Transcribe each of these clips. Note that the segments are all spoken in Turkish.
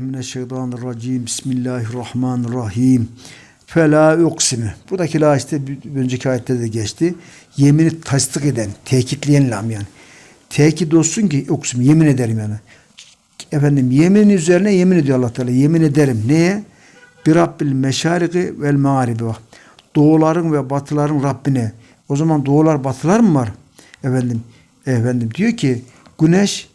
Mineşşeytanirracim. Bismillahirrahmanirrahim. Fela uksimi. Buradaki la işte önceki ayette de geçti. Yemini tasdik eden, tekitleyen lam yani. Tekit olsun ki uksimi yemin ederim yani. Efendim yemin üzerine yemin ediyor Allah Teala. Yemin ederim. Neye? Bir Rabbil meşariki vel mağaribi bak. Doğuların ve batıların Rabbine. O zaman doğular batılar mı var? Efendim, efendim diyor ki güneş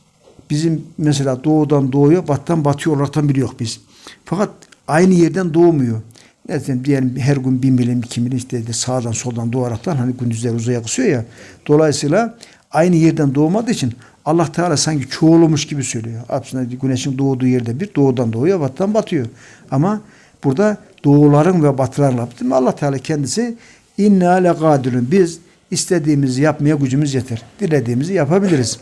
bizim mesela doğudan doğuya, batıdan batıyor olaraktan biliyor biz. Fakat aynı yerden doğmuyor. Mesela diyelim her gün bin milim, iki milim işte sağdan soldan doğaraktan hani gündüzler uzaya kısıyor ya. Dolayısıyla aynı yerden doğmadığı için Allah Teala sanki çoğulmuş gibi söylüyor. Aslında güneşin doğduğu yerde bir doğudan doğuyor, batıdan batıyor. Ama burada doğuların ve batıların Rabbim Allah Teala kendisi inna legadirun. Biz istediğimizi yapmaya gücümüz yeter. Dilediğimizi yapabiliriz.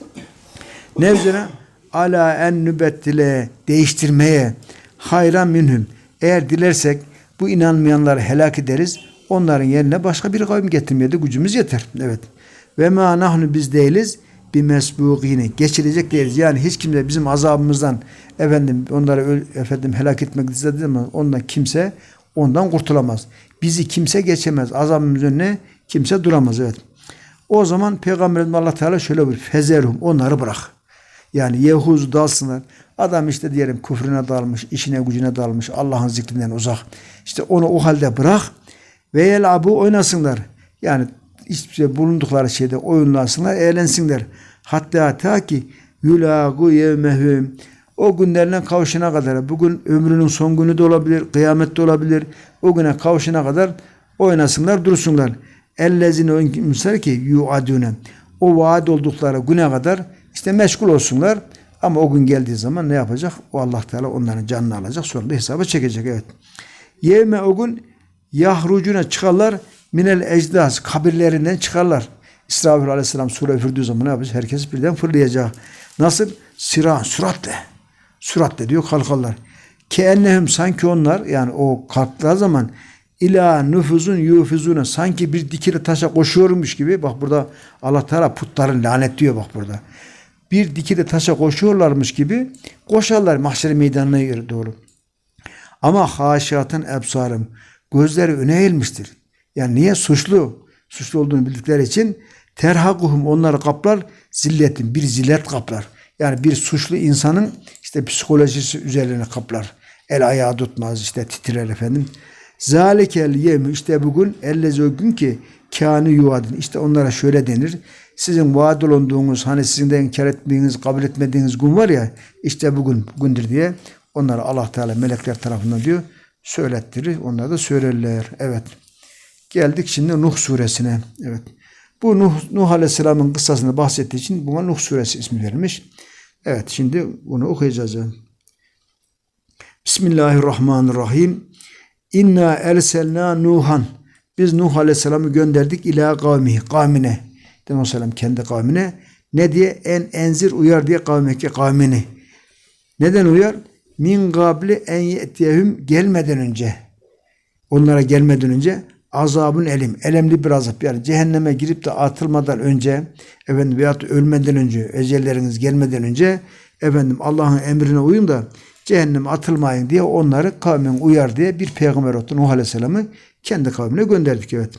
Ne üzere? Ala en nübettile değiştirmeye hayran minhum. Eğer dilersek bu inanmayanları helak ederiz. Onların yerine başka bir kavim getirmeye de gücümüz yeter. Evet. Ve ma nahnu biz değiliz bir mesbuğini geçirecek değiliz. Yani hiç kimse bizim azabımızdan efendim onları öl- efendim helak etmek istediği zaman ondan kimse ondan kurtulamaz. Bizi kimse geçemez. Azabımız önüne kimse duramaz. Evet. O zaman Peygamberimiz Allah Teala şöyle bir fezerhum onları bırak. Yani Yehuz dalsınlar. Adam işte diyelim küfrüne dalmış, işine gücüne dalmış, Allah'ın zikrinden uzak. İşte onu o halde bırak ve yelabu oynasınlar. Yani şey bulundukları şeyde oyunlansınlar, eğlensinler. Hatta ta ki yulagu yevmehum o günlerine kavuşana kadar bugün ömrünün son günü de olabilir, kıyamet de olabilir. O güne kavuşana kadar oynasınlar, dursunlar. Ellezine kimseler ki yuadune o vaat oldukları güne kadar işte meşgul olsunlar. Ama o gün geldiği zaman ne yapacak? O Allah Teala onların canını alacak. Sonra da hesaba çekecek. Evet. Yevme o gün yahrucuna çıkarlar minel ecdaz kabirlerinden çıkarlar. İsrafil aleyhisselam sure üfürdüğü zaman ne yapacak? Herkes birden fırlayacak. Nasıl? Siran, süratle. Süratle diyor kalkarlar. Ki ennehum sanki onlar yani o kalktığı zaman ila nüfuzun yufuzuna sanki bir dikili taşa koşuyormuş gibi bak burada Allah Teala putların lanetliyor bak burada. Bir dikili taşa koşuyorlarmış gibi koşarlar mahşer meydanına doğru. Ama haşiyatın ebsarım gözleri öne eğilmiştir. Yani niye? Suçlu. Suçlu olduğunu bildikleri için terhakuhum onları kaplar zilletin. Bir zillet kaplar. Yani bir suçlu insanın işte psikolojisi üzerine kaplar. El ayağı tutmaz işte titrer efendim. Zalikel yem işte bugün ellezi o gün ki kânı yuvadın. İşte onlara şöyle denir. Sizin vaad olunduğunuz hani sizin de inkar etmediğiniz, kabul etmediğiniz gün var ya işte bugün bugündür diye onlara Allah Teala melekler tarafından diyor söylettirir. Onlar da söylerler. Evet. Geldik şimdi Nuh suresine. Evet. Bu Nuh, Nuh Aleyhisselam'ın kıssasını bahsettiği için buna Nuh suresi ismi verilmiş. Evet şimdi bunu okuyacağız. Bismillahirrahmanirrahim. İnna erselna Nuhan. Biz Nuh Aleyhisselam'ı gönderdik ila kavmihi, kavmine. Nuh Aleyhisselam kendi kavmine. Ne diye? En enzir uyar diye kavmeki kavmini. Neden uyar? Min gabli en yetiyehum gelmeden önce. Onlara gelmeden önce azabın elim, elemli bir azap. Yani cehenneme girip de atılmadan önce, efendim veyahut ölmeden önce, ecelleriniz gelmeden önce, efendim Allah'ın emrine uyun da cehenneme atılmayın diye onları kavmin uyar diye bir peygamber oldu. Nuh Aleyhisselam'ı kendi kavmine gönderdik evet.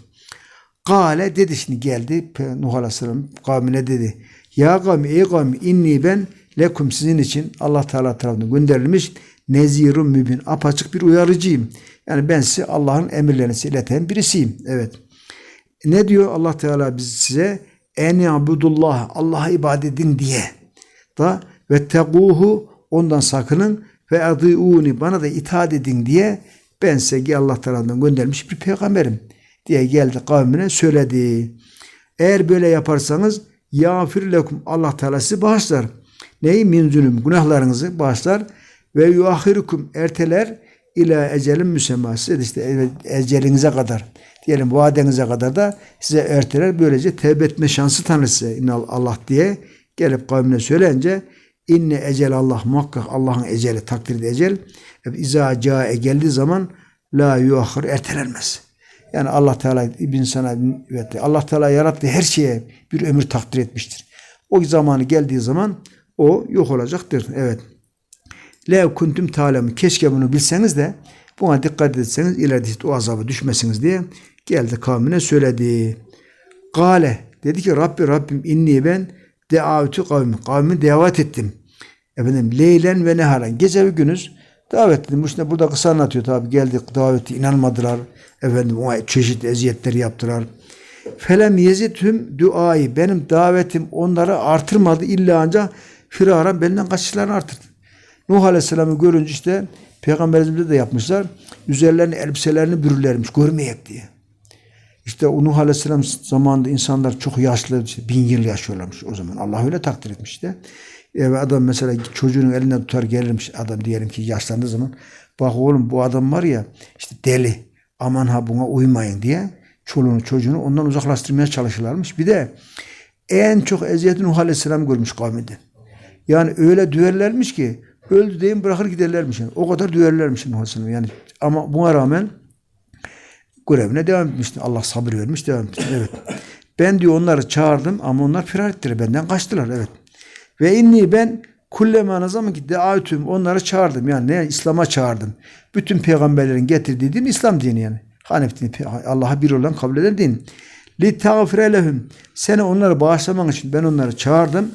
Kale dedi şimdi geldi Nuh Aleyhisselam kavmine dedi. Ya kavmi ey kavmi inni ben lekum sizin için Allah Teala tarafından gönderilmiş nezirun mübin apaçık bir uyarıcıyım. Yani ben size Allah'ın emirlerini ileten birisiyim. Evet. Ne diyor Allah Teala biz size? En yabudullah Allah'a ibadet edin diye. Da ve teguhu ondan sakının ve adiuni bana da itaat edin diye ben size Allah tarafından göndermiş bir peygamberim diye geldi kavmine söyledi. Eğer böyle yaparsanız yağfir lekum Allah Teala sizi bağışlar. Neyi? Min zulüm günahlarınızı bağışlar ve yuahirukum erteler ila ecelin müsemma. Size işte ecelinize kadar diyelim vadenize kadar da size erteler. Böylece tevbe etme şansı tanır size. Allah diye gelip kavmine söyleyince inne ecel Allah muhakkak Allah'ın eceli takdir ecel. İza cae geldiği zaman la yuahir ertelenmez. Yani Allah Teala bir insana evet, Allah Teala yarattığı her şeye bir ömür takdir etmiştir. O zamanı geldiği zaman o yok olacaktır. Evet. Le kuntum talemu. Keşke bunu bilseniz de buna dikkat etseniz ileride o azaba düşmesiniz diye geldi kavmine söyledi. Gale dedi ki Rabbi Rabbim inni ben deavtu kavmi. Kavmi davet ettim. Efendim leylen ve neharan. Gece ve gündüz davet ettim. İşte burada kısa anlatıyor tabi. Geldik daveti inanmadılar. Efendim o çeşitli eziyetleri yaptılar. Felem yezithüm duayı. Benim davetim onları artırmadı. illa ancak firaran benden kaçışlarını artırdı. Nuh Aleyhisselam'ı görünce işte Peygamberimizde de yapmışlar. Üzerlerine elbiselerini bürürlermiş görmeyek diye. İşte Nuh Aleyhisselam zamanında insanlar çok yaşlı, işte bin yıl yaşıyorlarmış o zaman. Allah öyle takdir etmiş işte. Eve adam mesela çocuğunun elinden tutar gelirmiş adam diyelim ki yaşlandığı zaman. Bak oğlum bu adam var ya işte deli. Aman ha buna uymayın diye çoluğunu çocuğunu ondan uzaklaştırmaya çalışırlarmış. Bir de en çok eziyeti Nuh Aleyhisselam görmüş kavminde. Yani öyle düverlermiş ki öldü deyin bırakır giderlermiş. Yani. O kadar düverlermiş Nuh Aleyhisselam. Yani ama buna rağmen görevine devam etmişti. Allah sabır vermiş devam etmiş. Evet. Ben diyor onları çağırdım ama onlar firar ettiler. Benden kaçtılar. Evet. Ve inni ben kullema ne zaman ki davetüm onları çağırdım. Yani ne? İslam'a çağırdım. Bütün peygamberlerin getirdiği din İslam dini yani. Hanef dini. Allah'a bir olan kabul eden din. Li tağfire lehum. Seni onları bağışlamak için ben onları çağırdım.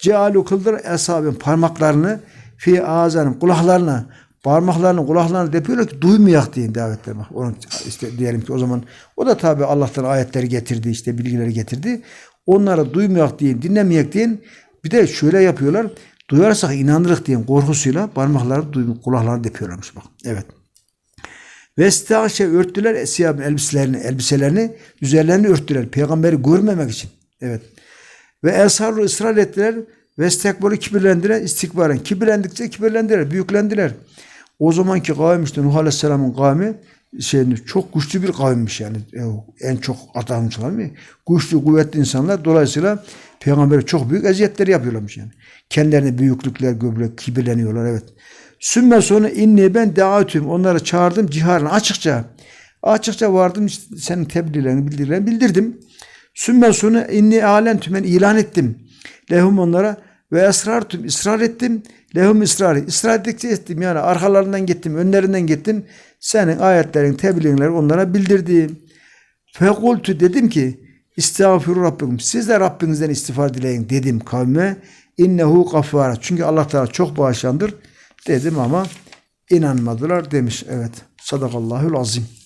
Cealu kıldır eshabın parmaklarını fi azanım kulaklarına parmaklarını kulaklarını depiyorlar ki duymayak diye davetler bak. Onu işte diyelim ki o zaman o da tabi Allah'tan ayetleri getirdi işte bilgileri getirdi. Onları duymayak diye dinlemeyek diye bir de şöyle yapıyorlar. Duyarsak inanırız diye korkusuyla parmakları duymuyor, kulaklarını depiyorlarmış bak. Evet. Vestağşe örttüler esiyabın elbiselerini, elbiselerini üzerlerini örttüler. Peygamberi görmemek için. Evet. Ve esarru ısrar ettiler. Vestekbaru kibirlendiler. istikbaren. Kibirlendikçe kibirlendiler. Büyüklendiler. O zamanki kavim işte Nuh Aleyhisselam'ın kavmi şey, çok güçlü bir kavimmiş yani. E, En çok atanmışlar mı? Güçlü, kuvvetli insanlar. Dolayısıyla peygambere çok büyük eziyetler yapıyorlarmış yani. Kendilerine büyüklükler, göbek, kibirleniyorlar evet. Sümme sonra inni ben davetüm. Onları çağırdım ciharın açıkça. Açıkça vardım işte senin tebliğlerini bildirlerini bildirdim. Sümme sonra inni alentüm ben ilan ettim. Lehum onlara ve esrartüm ısrar ettim. Lehum ısrarı. Israr ettikçe ettim yani arkalarından gittim, önlerinden gittim. Senin ayetlerin, tebliğleri onlara bildirdim. Fekultu dedim ki İstağfiru Rabbikum. Siz de Rabbinizden istiğfar dileyin dedim kavme. İnnehu gafara. Çünkü Allah Teala çok bağışlandır dedim ama inanmadılar demiş. Evet. Sadakallahul azim.